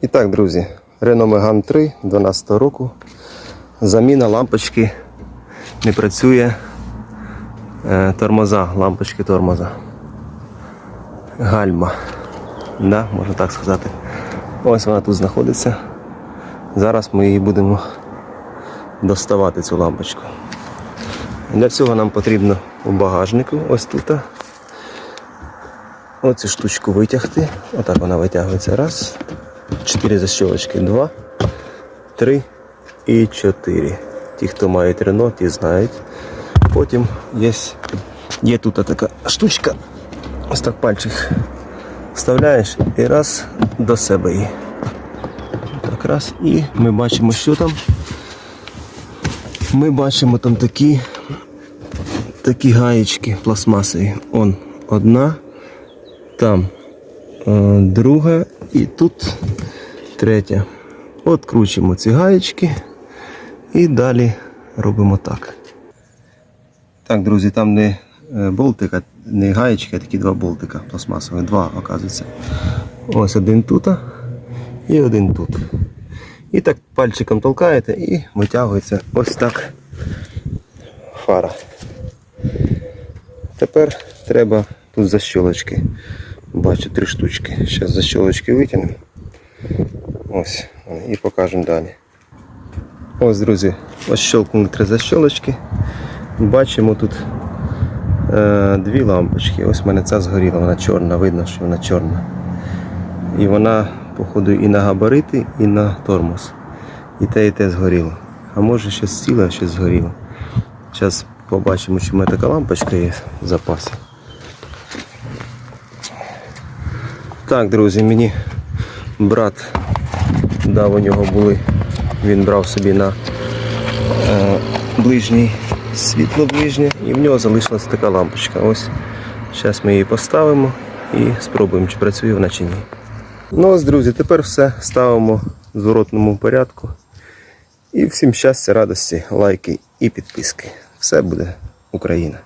І так, друзі, Renault Megane 3 12 року. Заміна лампочки не працює. Е, тормоза, лампочки тормоза. Гальма. Да, можна так сказати. Ось вона тут знаходиться. Зараз ми її будемо доставати цю лампочку. Для цього нам потрібно у багажнику ось тут. Оцю штучку витягти. Отак вона витягується. Раз. Чотири защелочки. Два, три і чотири. Ті, хто мають Рено, ті знають. Потім є, є тут така штучка. Ось так пальчик вставляєш і раз до себе її. Так раз. І ми бачимо, що там. Ми бачимо там такі, такі гаєчки пластмасові. Он одна, там е, друга і тут третя. От кручимо ці гаєчки і далі робимо так. Так, друзі, там не е, болтика, не гаєчки, а такі два болтика пластмасові. Два, оказується. Ось один тут і один тут. І так пальчиком толкаєте і витягується ось так фара. Тепер треба тут защолочки. Бачу три штучки. Зараз защолочки витягнемо. Ось і покажемо далі. Ось, друзі, ось щелкнули три защолочки. Бачимо тут е, дві лампочки. Ось в мене ця згоріла, вона чорна, видно, що вона чорна. І вона, походу, і на габарити, і на тормоз. І те, і те згоріло. А може щось ціле, щось згоріло. Зараз побачимо, чи в мене така лампочка є в запасі. Так, друзі, мені брат дав у нього були. Він брав собі на е, ближній світло ближнє, і в нього залишилася така лампочка. Ось зараз ми її поставимо і спробуємо, чи працює вона чи ні. Ну ось, друзі, тепер все ставимо в зворотному порядку. І всім щастя, радості, лайки і підписки. Все буде Україна.